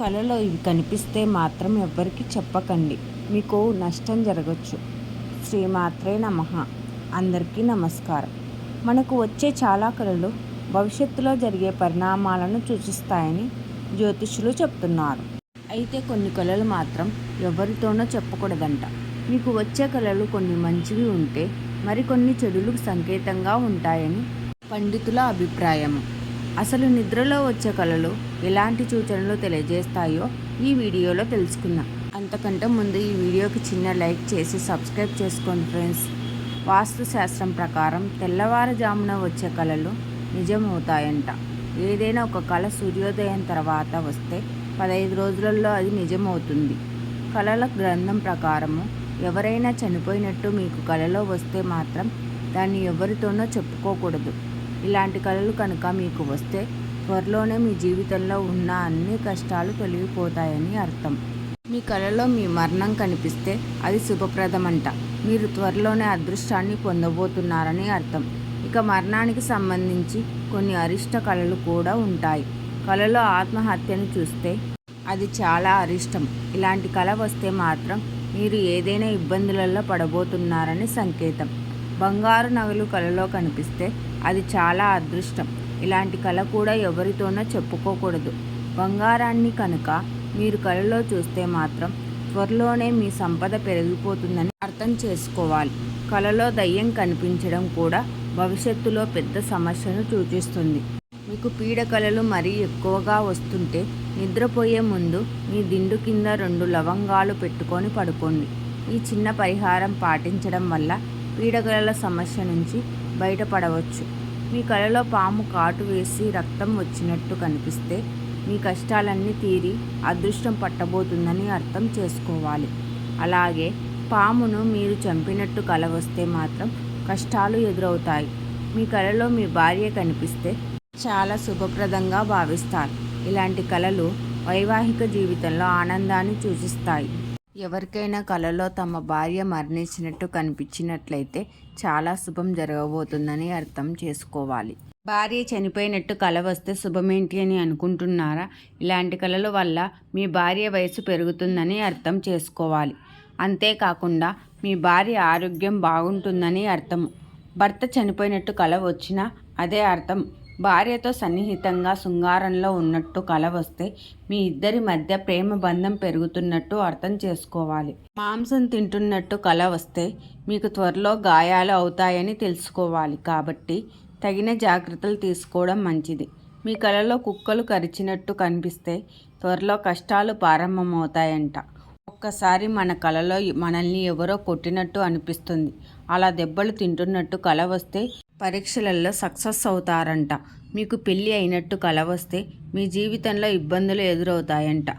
కలలో ఇవి కనిపిస్తే మాత్రం ఎవ్వరికి చెప్పకండి. మీకు నష్టం జరగచ్చు. శ్రీమాత్రే నమ. అందరికీ నమస్కారం. మనకు వచ్చే చాలా కళలు భవిష్యత్తులో జరిగే పరిణామాలను సూచిస్తాయని జ్యోతిషులు చెప్తున్నారు. అయితే కొన్ని కళలు మాత్రం ఎవరితోనో చెప్పకూడదంట. మీకు వచ్చే కళలు కొన్ని మంచివి ఉంటే మరికొన్ని చెడులకు సంకేతంగా ఉంటాయని పండితుల అభిప్రాయం. అసలు నిద్రలో వచ్చే కళలు ఎలాంటి సూచనలు తెలియజేస్తాయో ఈ వీడియోలో తెలుసుకుందాం. అంతకంటే ముందు ఈ వీడియోకి చిన్న లైక్ చేసి సబ్స్క్రైబ్ చేసుకోండి ఫ్రెండ్స్. వాస్తుశాస్త్రం ప్రకారం తెల్లవారుజామున వచ్చే కళలు నిజమవుతాయంట. ఏదైనా ఒక కళ సూర్యోదయం తర్వాత వస్తే పదహైదు రోజులలో అది నిజమవుతుంది. కళల గ్రంథం ప్రకారము ఎవరైనా చనిపోయినట్టు మీకు కళలో వస్తే మాత్రం దాన్ని ఎవరితోనో చెప్పుకోకూడదు. ఇలాంటి కళలు కనుక మీకు వస్తే త్వరలోనే మీ జీవితంలో ఉన్న అన్ని కష్టాలు తొలగిపోతాయని అర్థం. మీ కళలో మీ మరణం కనిపిస్తే అది శుభప్రదమంట. మీరు త్వరలోనే అదృష్టాన్ని పొందబోతున్నారని అర్థం. ఇక మరణానికి సంబంధించి కొన్ని అరిష్ట కళలు కూడా ఉంటాయి. కళలో ఆత్మహత్యను చూస్తే అది చాలా అరిష్టం. ఇలాంటి కళ వస్తే మాత్రం మీరు ఏదైనా ఇబ్బందులలో పడబోతున్నారని సంకేతం. బంగారు నగలు కళలో కనిపిస్తే అది చాలా అదృష్టం. ఇలాంటి కళ కూడా ఎవరితోనో చెప్పుకోకూడదు. బంగారాన్ని కనుక మీరు కళలో చూస్తే మాత్రం త్వరలోనే మీ సంపద పెరిగిపోతుందని అర్థం చేసుకోవాలి. కళలో దయ్యం కనిపించడం కూడా భవిష్యత్తులో పెద్ద సమస్యను సూచిస్తుంది. మీకు పీడ కళలు మరీ ఎక్కువగా వస్తుంటే నిద్రపోయే ముందు మీ దిండు కింద రెండు లవంగాలు పెట్టుకొని పడుకోండి. ఈ చిన్న పరిహారం పాటించడం వల్ల పీడకలల సమస్య నుంచి బయటపడవచ్చు. మీ కలలో పాము కాటు వేసి రక్తం వచ్చినట్టు కనిపిస్తే మీ కష్టాలన్నీ తీరి అదృష్టం పట్టబోతుందని అర్థం చేసుకోవాలి. అలాగే పామును మీరు చంపినట్టు కల వస్తే మాత్రం కష్టాలు ఎదురవుతాయి. మీ కలలో మీ భార్య కనిపిస్తే చాలా శుభప్రదంగా భావిస్తారు. ఇలాంటి కళలు వైవాహిక జీవితంలో ఆనందాన్ని సూచిస్తాయి. ఎవరికైనా కలలో తమ భార్య మరణించినట్టు కనిపించినట్లయితే చాలా శుభం జరగబోతుందని అర్థం చేసుకోవాలి. భార్య చనిపోయినట్టు కల వస్తే శుభమేంటి అని అనుకుంటున్నారా? ఇలాంటి కళల వల్ల మీ భార్య వయసు పెరుగుతుందని అర్థం చేసుకోవాలి. అంతేకాకుండా మీ భార్య ఆరోగ్యం బాగుంటుందని అర్థం భర్త చనిపోయినట్టు కల వచ్చినా అదే అర్థం. భార్యతో సన్నిహితంగా శృంగారంలో ఉన్నట్టు కల వస్తే మీ ఇద్దరి మధ్య ప్రేమ బంధం పెరుగుతున్నట్టు అర్థం చేసుకోవాలి. మాంసం తింటున్నట్టు కల వస్తే మీకు త్వరలో గాయాలు అవుతాయని తెలుసుకోవాలి. కాబట్టి తగిన జాగ్రత్తలు తీసుకోవడం మంచిది. మీ కలలో కుక్కలు కరిచినట్టు కనిపిస్తే త్వరలో కష్టాలు ప్రారంభమవుతాయంట. ఒక్కసారి మన కలలో మనల్ని ఎవరో కొట్టినట్టు అనిపిస్తుంది. అలా దెబ్బలు తింటున్నట్టు కల వస్తే పరీక్షలలో సక్సెస్ అవుతారంట. మీకు పెళ్ళి అయినట్టు కల వస్తే మీ జీవితంలో ఇబ్బందులు ఎదురవుతాయంట.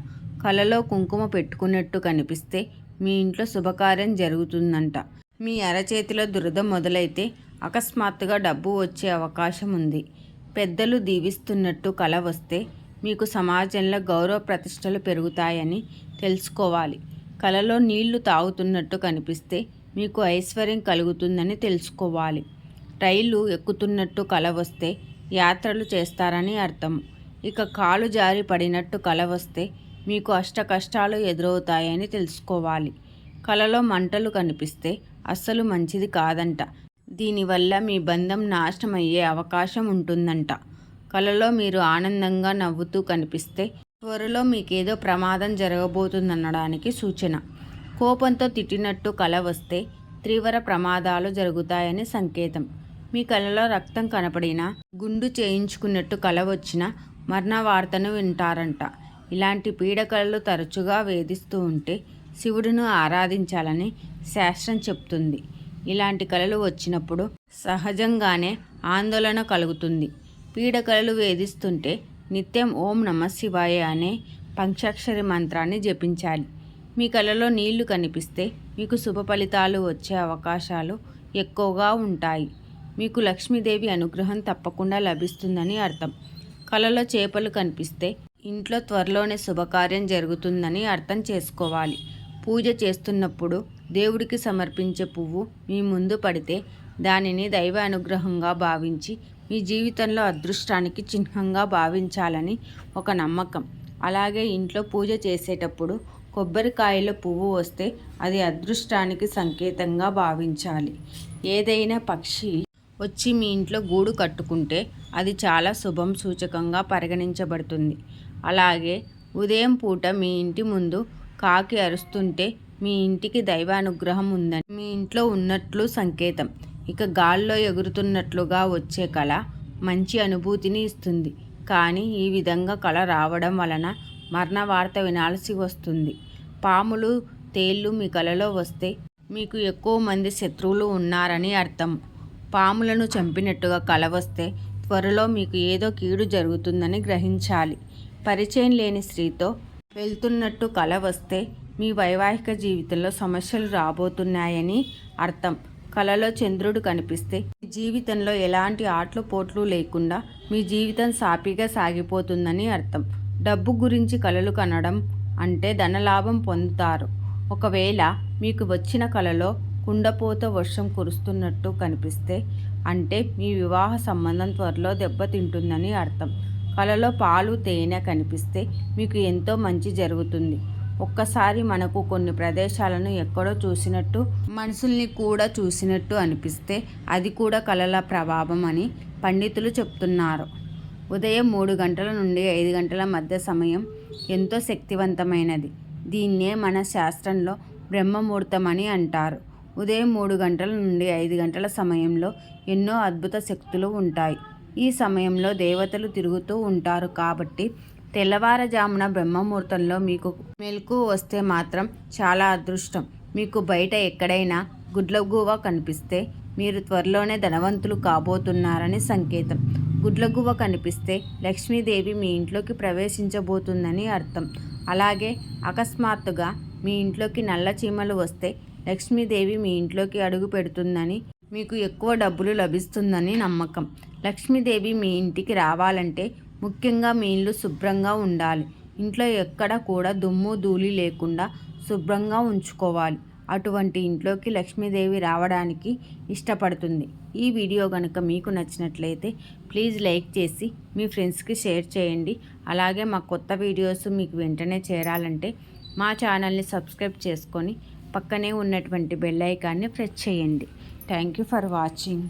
కలలో కుంకుమ పెట్టుకున్నట్టు కనిపిస్తే మీ ఇంట్లో శుభకార్యం జరుగుతుందంట. మీ అరచేతిలో దురద మొదలైతే అకస్మాత్తుగా డబ్బు వచ్చే అవకాశం ఉంది. పెద్దలు దీవిస్తున్నట్టు కల వస్తే మీకు సమాజంలో గౌరవ ప్రతిష్టలు పెరుగుతాయని తెలుసుకోవాలి. కలలో నీళ్ళు తాగుతున్నట్టు కనిపిస్తే మీకు ఐశ్వర్యం కలుగుతుందని తెలుసుకోవాలి. రైళ్ళు ఎక్కుతున్నట్టు కల వస్తే యాత్రలు చేస్తారని అర్థం. ఇక కాలు జారి పడినట్టు కల వస్తే మీకు అష్ట కష్టాలు ఎదురవుతాయని తెలుసుకోవాలి. కలలో మంటలు కనిపిస్తే అస్సలు మంచిది కాదంట. దీనివల్ల మీ బంధం నాశనమయ్యే అవకాశం ఉంటుందంట. కలలో మీరు ఆనందంగా నవ్వుతూ కనిపిస్తే త్వరలో మీకేదో ప్రమాదం జరగబోతుందనడానికి సూచన. కోపంతో తిట్టినట్టు కల వస్తే తీవ్ర ప్రమాదాలు జరుగుతాయని సంకేతం. మీ కలలో రక్తం కనపడినా గుండు చేయించుకున్నట్టు కల వచ్చిన మరణ వార్తను వింటారంట. ఇలాంటి పీడకలలు తరచుగా వేధిస్తూ ఉంటే శివుడును ఆరాధించాలని శాస్త్రం చెప్తుంది. ఇలాంటి కళలు వచ్చినప్పుడు సహజంగానే ఆందోళన కలుగుతుంది. పీడకలలు వేధిస్తుంటే నిత్యం ఓం నమ శివాయ అనే పంచాక్షరి మంత్రాన్ని జపించాలి. మీ కళలో నీళ్ళు కనిపిస్తే మీకు శుభ ఫలితాలు వచ్చే అవకాశాలు ఎక్కువగా ఉంటాయి. మీకు లక్ష్మీదేవి అనుగ్రహం తప్పకుండా లభిస్తుందని అర్థం. కలలో చేపలు కనిపిస్తే ఇంట్లో త్వరలోనే శుభకార్యం జరుగుతుందని అర్థం చేసుకోవాలి. పూజ చేస్తున్నప్పుడు దేవుడికి సమర్పించే పువ్వు మీ ముందు పడితే దానిని దైవ అనుగ్రహంగా భావించి మీ జీవితంలో అదృష్టానికి చిహ్నంగా భావించాలని ఒక నమ్మకం. అలాగే ఇంట్లో పూజ చేసేటప్పుడు కొబ్బరికాయలో పువ్వు వస్తే అది అదృష్టానికి సంకేతంగా భావించాలి. ఏదైనా పక్షి వచ్చి మీ ఇంట్లో గూడు కట్టుకుంటే అది చాలా శుభం సూచకంగా పరిగణించబడుతుంది. అలాగే ఉదయం పూట మీ ఇంటి ముందు కాకి అరుస్తుంటే మీ ఇంటికి దైవానుగ్రహం ఉందని. మీ ఇంట్లో ఉన్నట్లు సంకేతం. ఇక గాల్లో ఎగురుతున్నట్లుగా వచ్చే కళ మంచి అనుభూతిని ఇస్తుంది. కానీ ఈ విధంగా కళ రావడం వలన మరణ వార్త వినాల్సి వస్తుంది. పాములు తేళ్ళు మీ కలలో వస్తే మీకు ఎక్కువ మంది శత్రువులు ఉన్నారని అర్థం. పాములను చంపినట్టుగా కల వస్తే త్వరలో మీకు ఏదో కీడు జరుగుతుందని గ్రహించాలి. పరిచయం లేని స్త్రీతో వెళ్తున్నట్టు కల వస్తే మీ వైవాహిక జీవితంలో సమస్యలు రాబోతున్నాయని అర్థం. కలలో చంద్రుడు కనిపిస్తే మీ జీవితంలో ఎలాంటి ఆటలు పోట్లు లేకుండా మీ జీవితం సాఫీగా సాగిపోతుందని అర్థం. డబ్బు గురించి కలలు కనడం అంటే ధనలాభం పొందుతారు. ఒకవేళ మీకు వచ్చిన కలలో కుండపోత వర్షం కురుస్తున్నట్టు కనిపిస్తే అంటే మీ వివాహ సంబంధం త్వరలో దెబ్బతింటుందని అర్థం. కలలో పాలు తేనె కనిపిస్తే మీకు ఎంతో మంచి జరుగుతుంది. ఒక్కసారి మనకు కొన్ని ప్రదేశాలను ఎక్కడో చూసినట్టు మనుషుల్ని కూడా చూసినట్టు అనిపిస్తే అది కూడా కళల ప్రభావం అని పండితులు చెప్తున్నారు. ఉదయం మూడు గంటల నుండి ఐదు గంటల మధ్య సమయం ఎంతో శక్తివంతమైనది. దీన్నే మన శాస్త్రంలో బ్రహ్మముహూర్తం అని అంటారు. ఉదయం మూడు గంటల నుండి ఐదు గంటల సమయంలో ఎన్నో అద్భుత శక్తులు ఉంటాయి. ఈ సమయంలో దేవతలు తిరుగుతూ ఉంటారు కాబట్టి తెల్లవారుజామున బ్రహ్మముహూర్తంలో మీకు మెలకు వస్తే మాత్రం చాలా అదృష్టం. మీకు బయట ఎక్కడైనా గుడ్లగువ కనిపిస్తే మీరు త్వరలోనే ధనవంతులు కాబోతున్నారని సంకేతం. గుడ్లగువ్వ కనిపిస్తే లక్ష్మీదేవి మీ ఇంట్లోకి ప్రవేశించబోతుందని అర్థం. అలాగే అకస్మాత్తుగా మీ ఇంట్లోకి నల్ల చీమలు వస్తే లక్ష్మీదేవి మీ ఇంట్లోకి అడుగు పెడుతుందని మీకు ఎక్కువ డబ్బులు లభిస్తుందని నమ్మకం. లక్ష్మీదేవి మీ ఇంటికి రావాలంటే ముఖ్యంగా మీ ఇల్లు శుభ్రంగా ఉండాలి. ఇంట్లో ఎక్కడ కూడా దుమ్ము ధూళి లేకుండా శుభ్రంగా ఉంచుకోవాలి. అటువంటి ఇంట్లోకి లక్ష్మీదేవి రావడానికి ఇష్టపడుతుంది. ఈ వీడియో కనుక మీకు నచ్చినట్లయితే ప్లీజ్ లైక్ చేసి మీ ఫ్రెండ్స్కి షేర్ చేయండి. అలాగే మా కొత్త వీడియోస్ మీకు వెంటనే చేరాలంటే మా ఛానల్ని సబ్స్క్రైబ్ చేసుకొని పక్కనే ఉన్నటువంటి బెల్ ఐకాన్ని ప్రెస్ చేయండి. Thank you for watching